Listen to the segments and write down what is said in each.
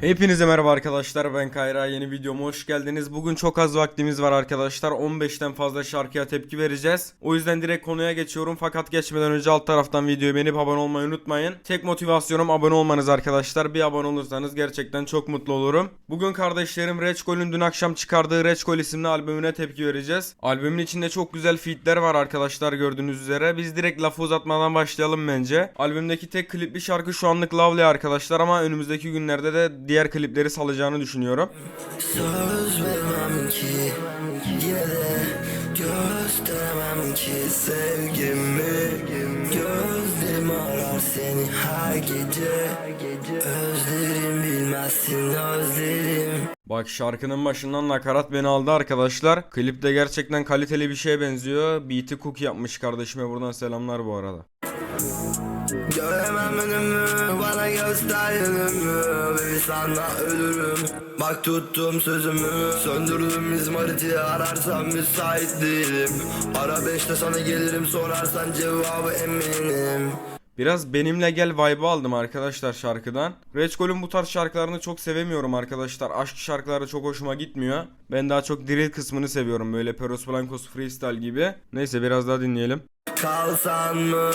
Hepinize merhaba arkadaşlar ben Kayra yeni videoma hoş geldiniz. Bugün çok az vaktimiz var arkadaşlar 15'ten fazla şarkıya tepki vereceğiz. O yüzden direkt konuya geçiyorum fakat geçmeden önce alt taraftan videoyu beğenip abone olmayı unutmayın. Tek motivasyonum abone olmanız arkadaşlar bir abone olursanız gerçekten çok mutlu olurum. Bugün kardeşlerim Reçkol'ün dün akşam çıkardığı Reçkol isimli albümüne tepki vereceğiz. Albümün içinde çok güzel featler var arkadaşlar gördüğünüz üzere. Biz direkt lafı uzatmadan başlayalım bence. Albümdeki tek klipli şarkı şu anlık Lovely arkadaşlar ama önümüzdeki günlerde de diğer klipleri salacağını düşünüyorum. Söz vermem ki Yine de gösteremem ki sevgimi Gözlerim arar seni her gece Özlerim bilmezsin özlerim Bak şarkının başından nakarat beni aldı arkadaşlar. Klip de gerçekten kaliteli bir şeye benziyor. Beat'i Cook yapmış kardeşime buradan selamlar bu arada. Göremem önümü bana göster yönümü Sana ölürüm Bak tuttum sözümü Söndürdüm izmariti ararsan müsait değilim Ara beşte sana gelirim sorarsan cevabı eminim Biraz benimle gel vibe aldım arkadaşlar şarkıdan. Reçkol'ün bu tarz şarkılarını çok sevemiyorum arkadaşlar. Aşk şarkıları çok hoşuma gitmiyor. Ben daha çok drill kısmını seviyorum böyle Peros Blancos freestyle gibi. Neyse biraz daha dinleyelim. Kalsan mı,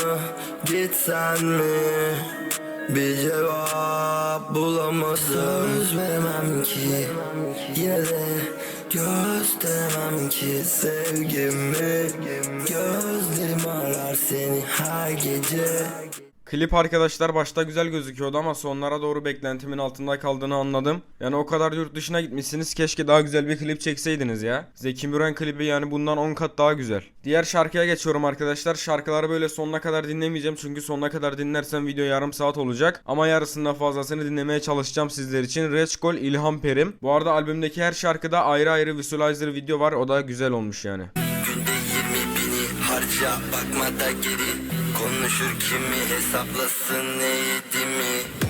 gitsen mi? Bir cevap bulamadım Söz vermem ki. Yine de gösteremem ki. Sevgimi Gözlerim arar seni her gece Klip arkadaşlar başta güzel gözüküyordu ama sonlara doğru beklentimin altında kaldığını anladım. Yani o kadar yurt dışına gitmişsiniz keşke daha güzel bir klip çekseydiniz ya. Zeki Müren klibi yani bundan 10 kat daha güzel. Diğer şarkıya geçiyorum arkadaşlar. Şarkıları böyle sonuna kadar dinlemeyeceğim çünkü sonuna kadar dinlersem video yarım saat olacak. Ama yarısından fazlasını dinlemeye çalışacağım sizler için. Reçkol İlham Perim. Bu arada albümdeki her şarkıda ayrı ayrı visualizer video var. O da güzel olmuş yani. Günde yirmi bini harca bakma geri Konuşur kimi hesaplasın ne yediğimi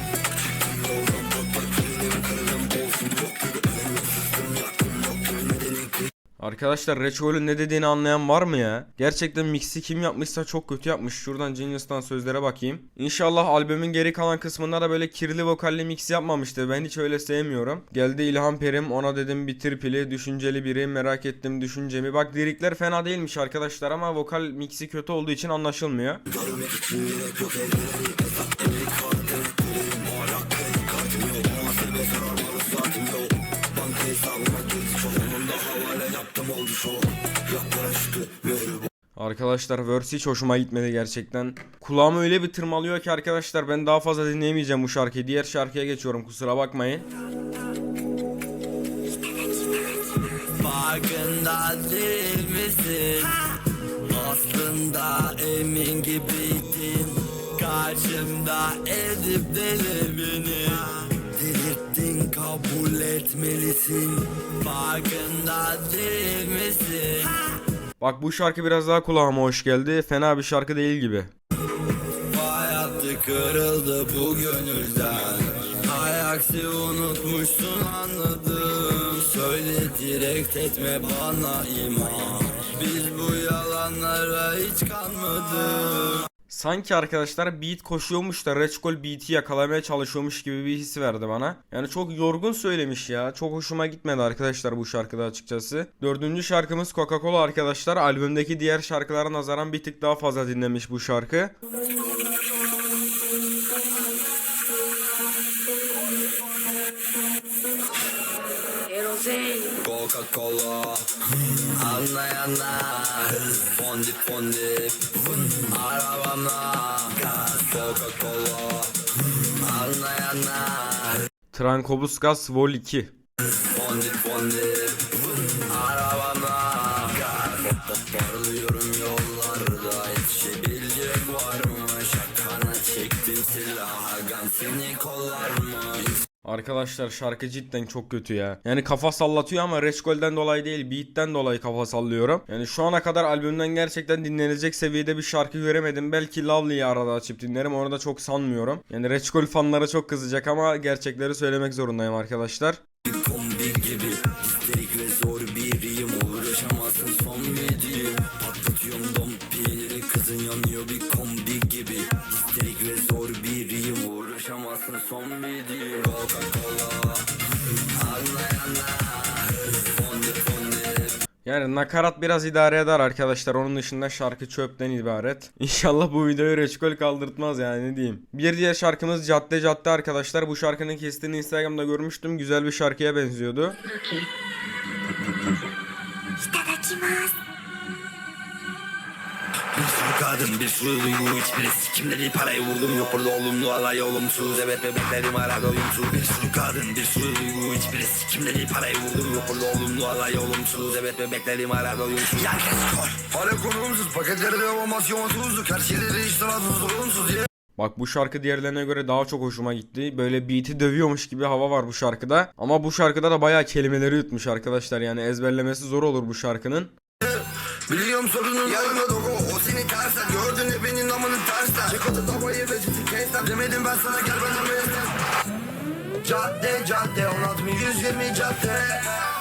Arkadaşlar Reçkol'ün ne dediğini anlayan var mı ya? Gerçekten mixi kim yapmışsa çok kötü yapmış. Şuradan Genius'tan sözlere bakayım. İnşallah albümün geri kalan kısmında da böyle kirli vokalli mix yapmamıştır. Ben hiç öyle sevmiyorum. Geldi İlhan Perim ona dedim bitir pili. Düşünceli biri merak ettim düşüncemi. Bak lirikler fena değilmiş arkadaşlar ama vokal mixi kötü olduğu için anlaşılmıyor. Arkadaşlar verse hiç hoşuma gitmedi gerçekten. Kulağımı öyle bir tırmalıyor ki arkadaşlar ben daha fazla dinleyemeyeceğim bu şarkıyı. Diğer şarkıya geçiyorum kusura bakmayın. Farkında değil misin? Aslında emin gibiydin Karşımda edip deli beni Delirttin kabul etmelisin Farkında değil misin? Bak bu şarkı biraz daha kulağıma hoş geldi. Fena bir şarkı değil gibi. Hayatı kırıldı bu gönülden Ayaksi unutmuşsun anladım Söyle direkt etme bana iman Biz bu yalanlara hiç kanmadık Sanki arkadaşlar beat koşuyormuş da Reçkol beat'i yakalamaya çalışıyormuş gibi bir hissi verdi bana. Yani çok yorgun söylemiş ya. Çok hoşuma gitmedi arkadaşlar bu şarkıda açıkçası. Dördüncü şarkımız Coca-Cola arkadaşlar. Albümdeki diğer şarkılara nazaran bir tık daha fazla dinlemiş bu şarkı. Coca-Cola. Anlayanlar. Fondip fondip. Arabamla Coca-Cola. Anlayanlar. Trankobuskas Vol 2. Fondip fondip. Arabamla Arkadaşlar şarkı cidden çok kötü ya. Yani kafa sallatıyor ama Reçkol'den dolayı değil beat'ten dolayı kafa sallıyorum. Yani şu ana kadar albümden gerçekten dinlenecek seviyede bir şarkı göremedim. Belki Lovely'yi arada açıp dinlerim onu da çok sanmıyorum. Yani Reçkol fanları çok kızacak ama gerçekleri söylemek zorundayım arkadaşlar. Yani nakarat biraz idare eder arkadaşlar. Onun dışında şarkı çöpten ibaret. İnşallah bu videoyu reçkol kaldırtmaz yani ne diyeyim. Bir diğer şarkımız Cadde Cadde arkadaşlar. Bu şarkının kestiğini Instagram'da görmüştüm. Güzel bir şarkıya benziyordu. Bir sürü kadın bir sürü duygu hiçbiri sikimleri parayı vurdum. Yok burada olumlu alay olumsuz. Evet bebeklerim arada uyumsuz Bir sürü kadın bir sürü duygu hiçbiri sikimleri parayı vurdum. Yok burada olumlu alay olumsuz. Evet bebeklerim arada uyumsuz Herkes kol Hala konumsuz. Paketleri de olmaz yoğunsuzluk Her şeyleri işte olumsuz diye Bak bu şarkı diğerlerine göre daha çok hoşuma gitti. Böyle beat'i dövüyormuş gibi hava var bu şarkıda. Ama bu şarkıda da bayağı kelimeleri yutmuş arkadaşlar. Yani ezberlemesi zor olur bu şarkının. Biliyorum sorunun yanına dogo O seni tersten gördün hep benim namını tersten Çikotu tavayı ve cici kesten Demedim ben sana gel benden beğensen Cadde cadde 16 120 cadde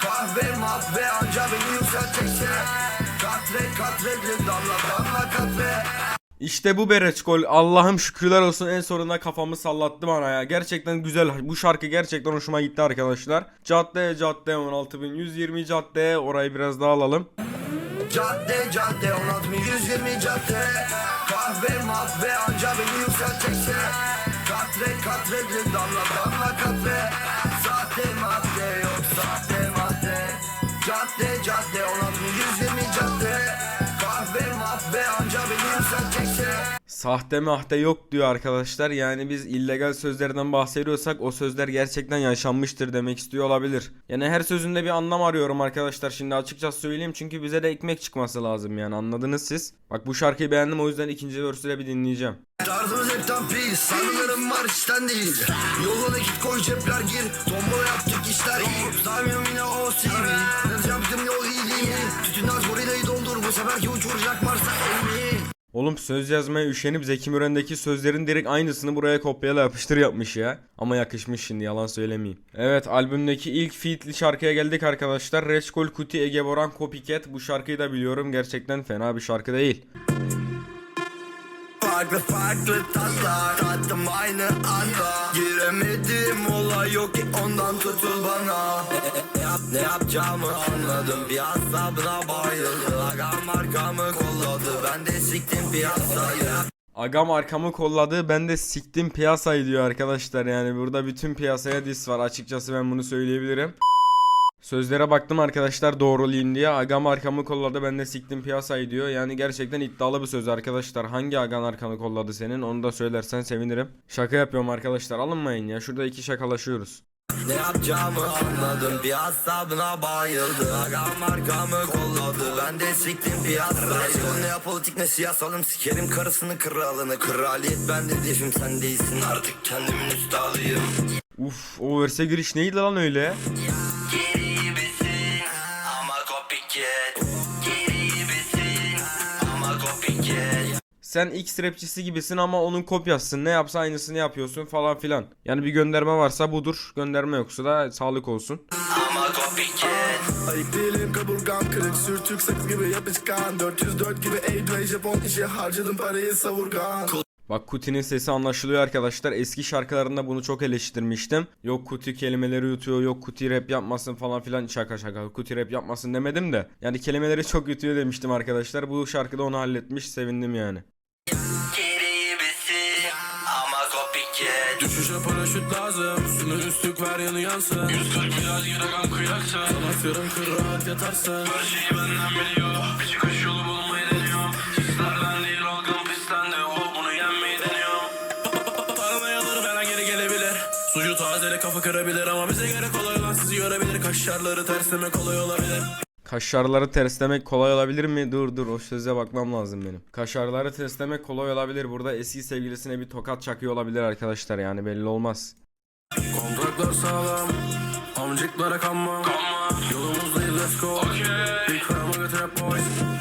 Kahve mahve anca beni yükseltecekse Katre katre damla damla katre İşte bu Bereçkol. Allah'ım şükürler olsun en sonunda kafamı sallattı bana ya. Gerçekten güzel. Bu şarkı gerçekten hoşuma gitti arkadaşlar. Cadde cadde 16120 cadde. Orayı biraz daha alalım. Cadde cadde 16 120 cadde. Kahve mahve anca beni yükseltecekse. Katre katre damla damla Sahte mahte yok diyor arkadaşlar. Yani biz illegal sözlerden bahsediyorsak o sözler gerçekten yaşanmıştır demek istiyor olabilir. Yani her sözünde bir anlam arıyorum arkadaşlar. Şimdi açıkçası söyleyeyim çünkü bize de ekmek çıkması lazım yani anladınız siz. Bak bu şarkıyı beğendim o yüzden ikinci verse'ü bir dinleyeceğim. Tarzımız hepten pis Sanılarım var işten değil Yoluna git koy cepler gir Tombala yaptık işler iyi Daimim yine o CV Yazacağım tüm yol iyiliğimi Tütünden gorillayı doldur Bu seferki uçuracak varsa elmi Oğlum söz yazmaya üşenip Zeki Müren'deki sözlerin direkt aynısını buraya kopyala yapıştır yapmış ya. Ama yakışmış şimdi yalan söylemeyeyim. Evet albümdeki ilk featli şarkıya geldik arkadaşlar. Reçkol Kuti Ege Boran Copycat. Bu şarkıyı da biliyorum gerçekten fena bir şarkı değil. Farklı farklı tatlar. Tattım aynı anda. Giremedim olay yok ki ondan tutul bana. Ne, yap, ne yapacağımı anladım. Bir asabına bayıldı Agam arkamı kolladı. Ben de siktim piyasayı. Agam arkamı kolladı ben de siktim piyasayı diyor arkadaşlar. Yani burada bütün piyasaya dis var. Açıkçası ben bunu söyleyebilirim. Sözlere baktım arkadaşlar doğrulayayım diye. Agam arkamı kolladı ben de siktim piyasayı diyor. Yani gerçekten iddialı bir söz arkadaşlar. Hangi agan arkanı kolladı senin onu da söylersen sevinirim. Şaka yapıyorum arkadaşlar alınmayın ya. Şurada iki şakalaşıyoruz. Ne yapacağımı anladım Bir asabına bayıldı Agam arkamı kolladı Ben de siktim piyasayı Ne ya politik ne siyasalım Sikerim karısını kralını Kraliyet bende dişim sen değilsin Artık kendimin üstadıyım Uf o verse giriş neydi lan öyle? Geri Sen X rapçisi gibisin ama onun kopyasısın. Ne yapsa aynısını yapıyorsun falan filan. Yani bir gönderme varsa budur. Gönderme yoksa da sağlık olsun. ama copycat Ayık değilim kaburgam kırık sürtük sakız gibi yapışkan 404 gibi Adway Japon işe harcadım parayı savurgan Bak Kuti'nin sesi anlaşılıyor arkadaşlar. Eski şarkılarında bunu çok eleştirmiştim. Yok Kuti kelimeleri yutuyor, yok Kuti rap yapmasın falan filan. Şaka şaka. Kuti rap yapmasın demedim de. Yani kelimeleri çok yutuyor demiştim arkadaşlar. Bu şarkıda onu halletmiş. Sevindim yani. Düşüşe paraşüt lazım. Üstüne üstlük ver yanı yansın. 140 biraz gir agam kıyaksın. Sana yarım kır rahat yatarsın. Her şeyi benden biliyor. Bir çıkış yolu bulmayı deniyor. Hislerden değil algım pislendi O bunu yenmeyi deniyor. Paranoyaları falan geri gelebilir. Sucu tazele kafa kırabilir Ama bize göre kolay olan sizi görebilir. Kaşlarları terslemek kolay olabilir Kaşarları terslemek kolay olabilir mi? Dur dur o söze bakmam lazım benim. Kaşarları terslemek kolay olabilir. Burada eski sevgilisine bir tokat çakıyor olabilir arkadaşlar yani belli olmaz. Kontraklar sağlam Amcıklara kanma Yolumuzdayız let's go Big götür hep boys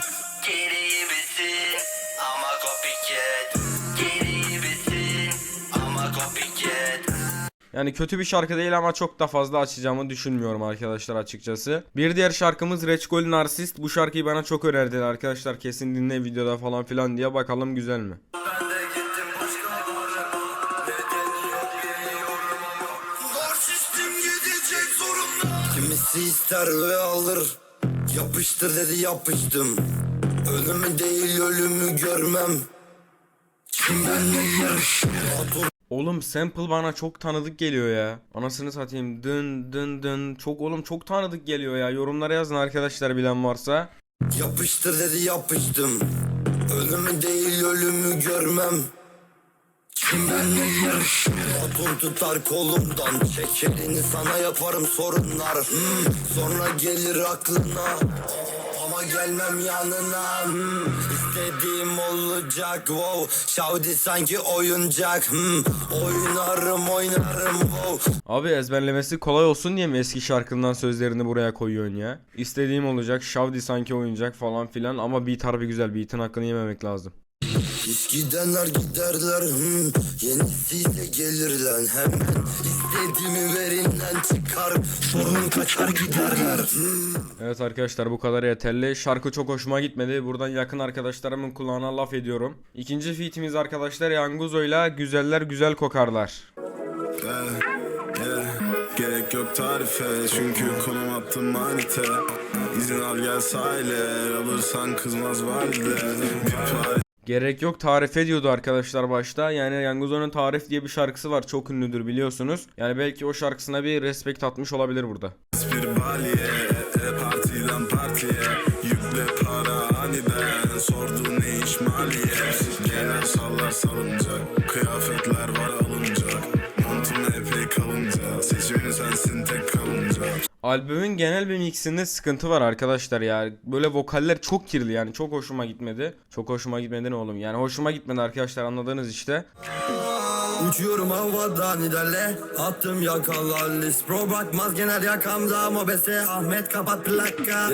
Yani kötü bir şarkı değil ama çok da fazla açacağımı düşünmüyorum arkadaşlar açıkçası. Bir diğer şarkımız Reçkol Narsist. Bu şarkıyı bana çok önerdiler arkadaşlar. Kesin dinle videoda falan filan diye bakalım güzel mi? Kimisi ister ve alır Yapıştır dedi yapıştım Ölümü değil ölümü görmem Kim benimle Motor Oğlum sample bana çok tanıdık geliyor ya. Anasını satayım. Dın dın dın. Çok oğlum çok tanıdık geliyor ya. Yorumlara yazın arkadaşlar bilen varsa. Yapıştır dedi yapıştım Ölümü değil ölümü görmem Kim benimle yarışmıyor Motor tutar kolumdan Çek sana yaparım sorunlar hmm, Sonra gelir aklına Gelmem yanına hmm, İstediğim olacak wow Şavdi sanki oyuncak hmm, Oynarım oynarım wow Abi ezberlemesi kolay olsun diye mi eski şarkından sözlerini buraya koyuyorsun ya? İstediğim olacak. Şavdi sanki oyuncak falan filan ama beat harbi güzel. Beat'in hakkını yememek lazım. Hiç gidenler giderler hmm. Yenisiyle gelir lan hemen İstediğimi verin lan çıkar Sorun kaçar giderler hmm. Evet arkadaşlar bu kadar yeterli. Şarkı çok hoşuma gitmedi. Buradan yakın arkadaşlarımın kulağına laf ediyorum. İkinci featimiz arkadaşlar Yanguzo'yla Güzeller Güzel Kokarlar. Yeah, yeah. Gerek yok tarife çünkü konum attım manite İzin al gel sahile alırsan kızmaz valide Gerek yok tarif ediyordu arkadaşlar başta. Yani Yanguzo'nun Tarif diye bir şarkısı var. Çok ünlüdür biliyorsunuz. Yani belki o şarkısına bir respekt atmış olabilir burada. Albümün genel bir mixinde sıkıntı var arkadaşlar ya. Böyle vokaller çok kirli yani çok hoşuma gitmedi. Çok hoşuma gitmedi ne oğlum? Yani hoşuma gitmedi arkadaşlar anladınız işte. Uçuyorum havadan ilerle Attım yakalar list Pro bakmaz genel yakamda Mobese Ahmet kapat plaka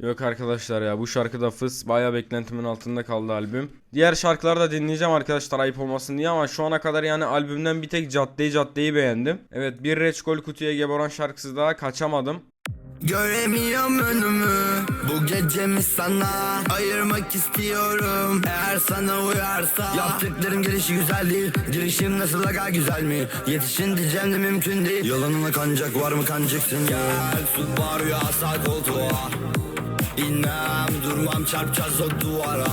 Yok arkadaşlar ya bu şarkı da fıs baya beklentimin altında kaldı albüm. Diğer şarkıları da dinleyeceğim arkadaşlar ayıp olmasın diye ama şu ana kadar yani albümden bir tek Caddeyi Caddeyi beğendim. Evet bir Reçkol Kutuya Geboran şarkısı daha kaçamadım. Göremiyorum önümü Bu gecemi sana ayırmak istiyorum Eğer sana uyarsa Yaptıklarım gelişi güzel değil Girişim nasıl aga güzel mi Yetişin diyeceğim de mümkün değil Yalanına kancak var mı kancıksın Gel Subaru'ya sağ koltuğa İnmem durmam çarpacağız o duvara.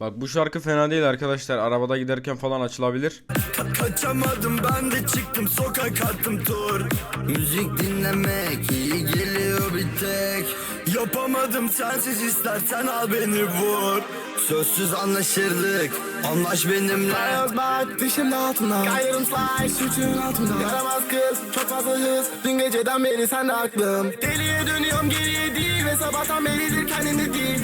Bak bu şarkı fena değil arkadaşlar. Arabada giderken falan açılabilir. Ka- kaçamadım ben de çıktım sokak attım tur. Müzik dinlemek iyi geliyor bir tek Yapamadım sensiz istersen al beni vur. Sözsüz anlaşırdık anlaş benimle. Ayaz bak dişim altına. Kayırım fly suçun altında Yaramaz kız çok fazla hız Dün geceden beri sen aklım. Deliye dönüyorum geriye değil Ve sabahtan beridir kendinde değil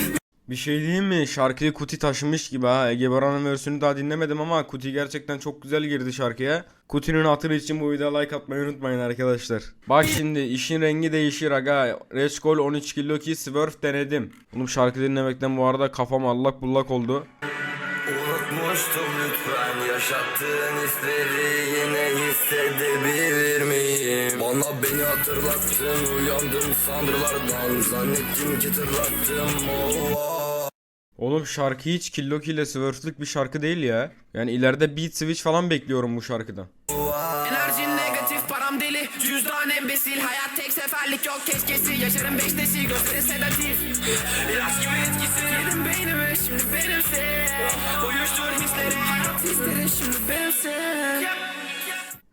Bir şey diyeyim mi? Şarkıyı Kuti taşımış gibi ha. Ege Baran'ın versiyonu daha dinlemedim ama Kuti gerçekten çok güzel girdi şarkıya. Kuti'nin hatırı için bu videoya like atmayı unutmayın arkadaşlar. Bak şimdi işin rengi değişir aga. Reçkol 13 kilo ki Swerve denedim. Oğlum şarkı dinlemekten bu arada kafam allak bullak oldu. Unutmuştum lütfen yaşattığın hisleri yine hissedebilir miyim? Bana beni hatırlattın uyandım sanrılardan Zannettim ki tırlattım oh. Oğlum şarkı hiç Killoki ile Swerve'lük bir şarkı değil ya. Yani ileride beat switch falan bekliyorum bu şarkıdan. Enerjin negatif param deli. Cüzdan embesil. Hayat tek seferlik yok keşkesi Yaşarım beş nesil gösteri sedatif. İlaç gibi etkisi. Yedim beynimi şimdi benimsin Uyuştur hisleri. Hayat hisleri şimdi benimsin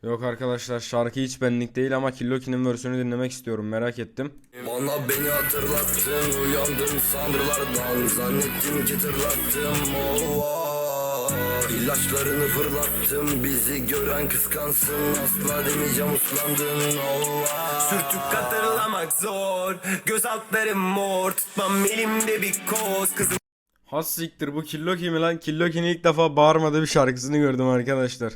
Yok arkadaşlar şarkı hiç benlik değil ama Killoki'nin versiyonu dinlemek istiyorum merak ettim. Bana beni hatırlattın uyandım sanrılardan Zannettim ki tırlattım oh. İlaçlarını fırlattım bizi gören kıskansın Asla demeyeceğim uslandın oh. Sürtük hatırlamak zor Göz altlarım mor Tutmam elimde bir koz Kızım Has siktir bu Killoki mi lan? Killoki'nin ilk defa bağırmadığı bir şarkısını gördüm arkadaşlar.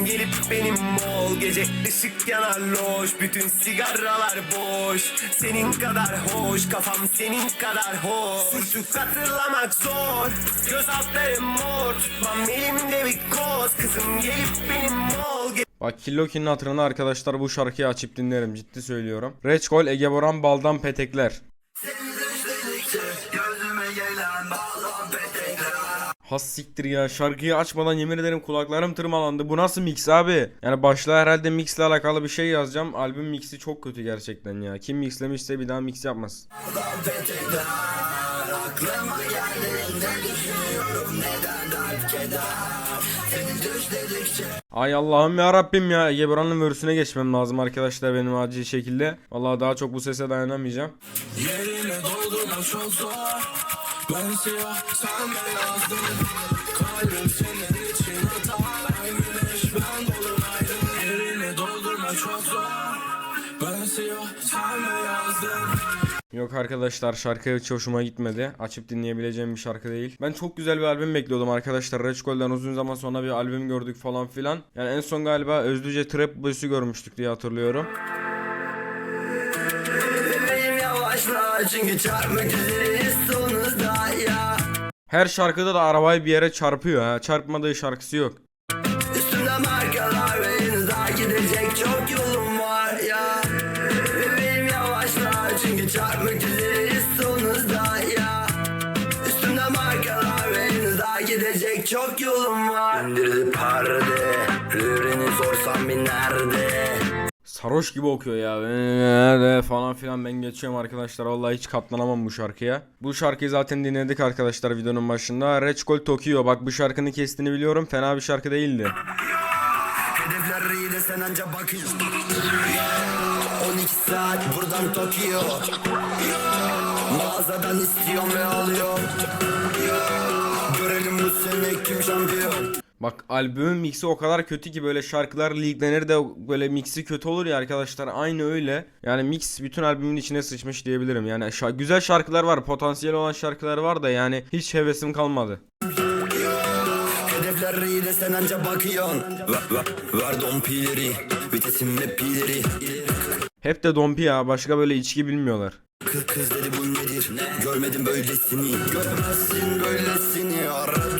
Gelip benim ol Gece ışık yanar loş. Bütün sigaralar boş. Senin kadar hoş. Kafam senin kadar hoş. Sürtük hatırlamak zor. Göz altlarım mor. Tutmam elimde bir koz. Kızım gelip benim ol Ge- Bak Killoki'nin hatırına arkadaşlar bu şarkıyı açıp dinlerim. Ciddi söylüyorum. Reçkol, Ege Boran, Baldan Petekler. Has siktir ya şarkıyı açmadan yemin ederim kulaklarım tırmalandı. Bu nasıl mix abi? Yani başlığa herhalde mixle alakalı bir şey yazacağım. Albüm mixi çok kötü gerçekten ya. Kim mixlemişse bir daha mix yapmaz. Ay Allah'ım ya Rabbim ya. Ege Buran'ın verüsüne geçmem lazım arkadaşlar benim acil şekilde. Vallahi daha çok bu sese dayanamayacağım. Yerine zor Ben siyah sen beyazdın Kalbim senin için atar Ay güneş ben dolunaydım Yerine doldurmak çok zor Ben siyah sen beyazdın Yok arkadaşlar şarkı hiç hoşuma gitmedi. Açıp dinleyebileceğim bir şarkı değil. Ben çok güzel bir albüm bekliyordum arkadaşlar. Reçkol'den uzun zaman sonra bir albüm gördük falan filan. Yani en son galiba Özlüce Trap Boys'u görmüştük diye hatırlıyorum. Çünkü Her şarkıda da arabayı bir yere çarpıyor ha. Çarpmadığı şarkısı yok. Sarhoş gibi okuyor ya. Falan filan ben geçiyorum arkadaşlar. Vallahi hiç katlanamam bu şarkıya. Bu şarkıyı zaten dinledik arkadaşlar videonun başında. Reçkol Tokyo. Bak bu şarkının kestiğini biliyorum. Fena bir şarkı değildi. Hedefler iyi de sen anca bakıyorsun 12 saat buradan Tokyo Mağazadan istiyorum ve alıyorum Görelim bu sene kim şampiyon Bak albümün mixi o kadar kötü ki böyle şarkılar leaklenir de böyle mixi kötü olur ya arkadaşlar aynı öyle. Yani mix bütün albümün içine sıçmış diyebilirim. Yani şa- güzel şarkılar var, potansiyel olan şarkılar var da yani hiç hevesim kalmadı. Hedefler iyi de sen anca bakıyorsun Ver, ver, ver dompileri Vitesim ve pileri Hep de dompi ya başka böyle içki bilmiyorlar. Kız, kız dedi bu nedir Görmedim böylesini Görmezsin böylesini Ara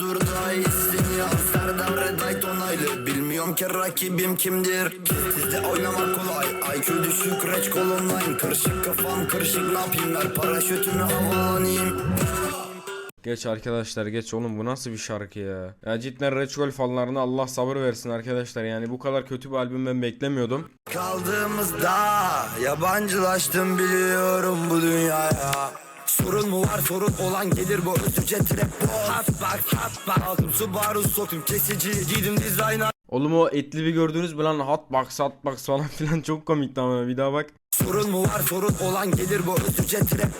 Ki rakibim kimdir? Sizde oynamak kolay. IQ düşük reç kol online. Karışık kafam karışık ne yapayım? Ver paraşütümü havalanayım Geç arkadaşlar geç oğlum. Bu nasıl bir şarkı ya. Ya cidden Reçkol fanlarına Allah sabır versin arkadaşlar. Yani bu kadar kötü bir albüm ben beklemiyordum. Kaldığımızda Yabancılaştım biliyorum bu dünyaya. Sorun mu var? Sorun olan gelir bu. Özüce trap bu. Hat bak hat bak Aldım Subaru soktum kesici. Giydim dizayna Oğlum o etli bir gördünüz mü lan? Hotbox hotbox falan filan çok komikti ama bir daha bak. Sorun mu var? Sorun olan gelir bu. Özüce trap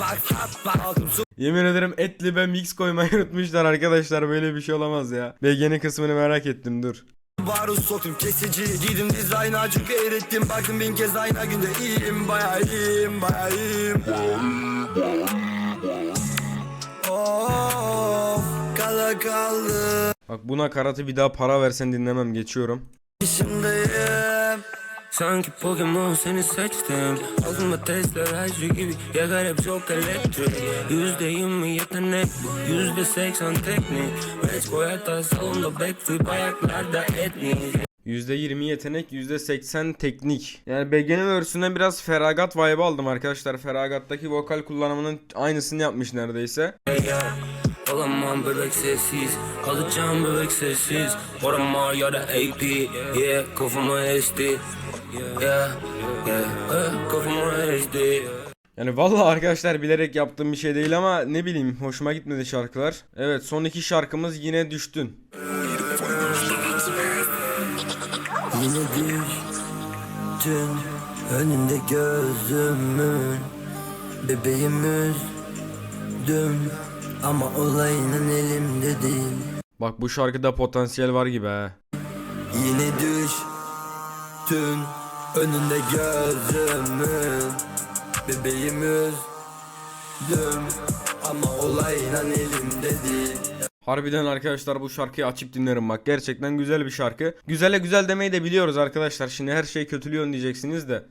bak hat bak. Aldım Yemin ederim etli ve mix koymayı unutmuşlar arkadaşlar. Böyle bir şey olamaz ya. BG'nin kısmını merak ettim dur. Subaru soktum kesici. Giydim dizayna çünkü erittim. Baktım bin kez ayna günde iyiyim baya iyiyim baya iyiyim Of kala kaldı Bak buna karatı bir daha para versen dinlemem geçiyorum. Peşindeyim Sanki Pokemon seni seçtim. Ağzımda testler her şey gibi. Yakar hep çok elektrik. Yüzde yirmi yetenek Yüzde seksen teknik. Reç koyar da salonda backflip. Ayaklarda etnik. %20 yetenek, %80 teknik. Yani BG'nin versiyonundan biraz feragat vibe aldım arkadaşlar. Feragattaki vokal kullanımının aynısını yapmış neredeyse. Yeah. Olamam bebek sessiz Kalacağım bebek sessiz Oramar ya da AP Yeah kafama HD Yeah yeah yeah Kafama HD Yani vallahi arkadaşlar bilerek yaptığım bir şey değil ama ne bileyim hoşuma gitmedi şarkılar. Evet son iki şarkımız yine düştün. Yine düştün Önünde gözümün Bebeğim üzdüm Ama olayının elimde değil Bak bu şarkıda potansiyel var gibi ha. Yine düştün Önünde gözümün Bebeğim üzdüm Ama olayının elimde değil Harbiden arkadaşlar bu şarkıyı açıp dinlerim bak. Gerçekten güzel bir şarkı. Güzele güzel demeyi de biliyoruz arkadaşlar. Şimdi her şey kötülüyorsun diyeceksiniz de.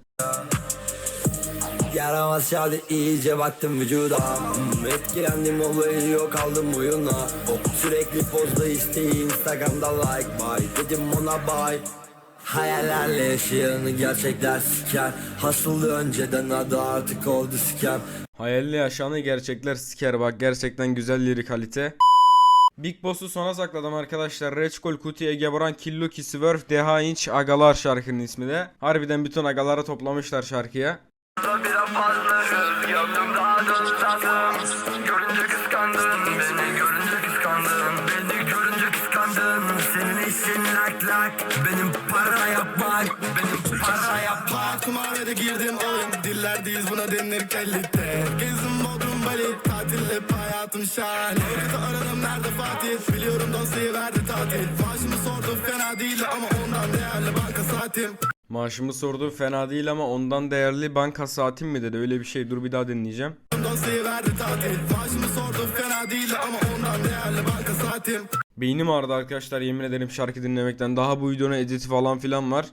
Yaramaz çaldı iyice baktım vücuda hmm, Etkilendim olayı yok aldım oyuna Sürekli pozda isteği Instagram'da like bay Dedim ona bay Hayallerle yaşayanı gerçekler siker Hasıldı önceden adı artık oldu sikem Hayalli yaşanı gerçekler siker bak. Gerçekten güzel lirik kalite. Big Boss'u sona sakladım arkadaşlar. Reçkol, Kuti, Egeboran, Killuki, Swerve, Deha Inç, Agalar şarkının ismi de. Harbiden bütün agaları toplamışlar şarkıya. Biraz fazla hız daha da ısladım Görünce kıskandın Beni görünce kıskandın. Beni görünce kıskandın. Senin işin lak lak. Benim para yapmak Benim para yapmak. Kumarhane girdim oyun Dillerdeyiz buna denir kalite Gezdim Bodrum Bali Tatil hep hayatım şahane. Avukatı aradım nerede Fatih? Biliyorum dosyayı verdi tatil. Maaşımı sordum fena değil ama ondan değerli banka saatim Maaşımı sordu fena değil ama ondan değerli banka saatim mi dedi. Öyle bir şey dur bir daha dinleyeceğim. Beynim ağrıdı arkadaşlar yemin ederim şarkı dinlemekten. Daha bu videonun editi falan filan var.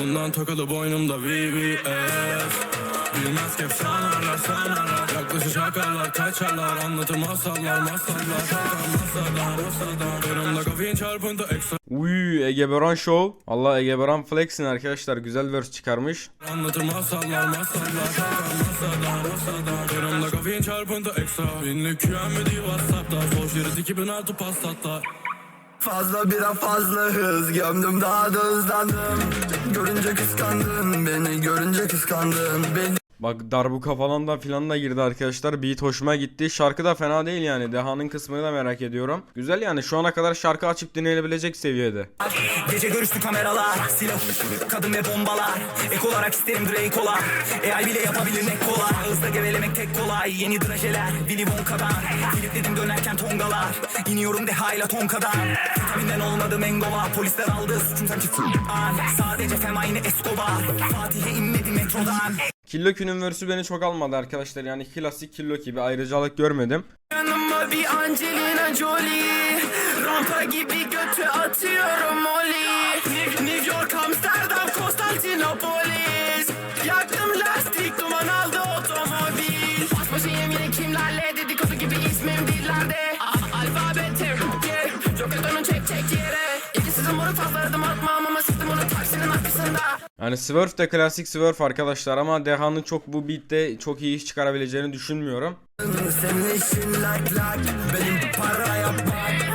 Bundan takılı boynumda VVS Bilmez Yaklaşır şakarlar kaçarlar Anlatır masallar masallar. Kalkar masadan masadan Yanımda kafein çarpıntı ekstra. Uy Egeberan Show. Allah Egeberan Flex'in arkadaşlar güzel verse çıkarmış. Anlatır masallar masallar. Kalkar masadan masadan Yanımda kafein çarpıntı ekstra. Binlik QMD Whatsapp'ta. Sol şerit 2006 pastatlar. Fazla bira fazla hız. Gömdüm daha da hızlandım. Görünce kıskandın Beni görünce kıskandın Beni Bak darbuka falan da filan da girdi arkadaşlar. Beat hoşuma gitti. Şarkı da fena değil yani. Deha'nın kısmını da merak ediyorum. Güzel yani. Şu ana kadar şarkı açıp dinlenebilecek seviyede. Gece görüştü kameralar. Silah, kadın ve bombalar. Ek olarak isterim Drake ola AI bile yapabilir ne kolay Hızla gevelemek tek kolay. Yeni drajeler Willy Wonka'dan dedim dönerken tongalar. İniyorum dehayla tonkadan. Vitaminden olmadım engova Polisler aldı. Suçum sanki an Sadece fema yine Escobar. Fatih'e inmedi metrodan Killoki'nin verse'ü beni çok almadı arkadaşlar. Yani klasik Killoki bir ayrıcalık görmedim. Yanıma bir Angelina Jolie Rampa gibi götü atıyorum Molly Yani Swerve de klasik Swerve arkadaşlar ama Deha'nın çok bu beatte çok iyi iş çıkarabileceğini düşünmüyorum. Senin işin lak lak Benim para yapmak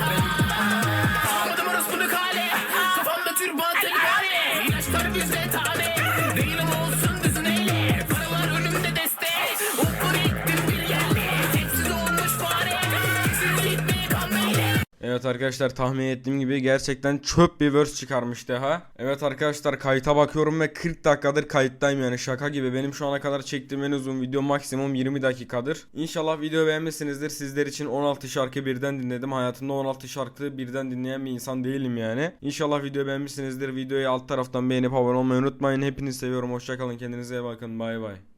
Evet arkadaşlar tahmin ettiğim gibi gerçekten çöp bir verse çıkarmış Deha. Evet arkadaşlar kayıta bakıyorum ve 40 dakikadır kayıttayım yani şaka gibi. Benim şu ana kadar çektiğim en uzun video maksimum 20 dakikadır. İnşallah video beğenmişsinizdir. Sizler için 16 şarkı birden dinledim. Hayatımda 16 şarkı birden dinleyen bir insan değilim yani. İnşallah video beğenmişsinizdir. Videoyu alt taraftan beğenip abone olmayı unutmayın. Hepinizi seviyorum. Hoşçakalın. Kendinize iyi bakın. Bay bay.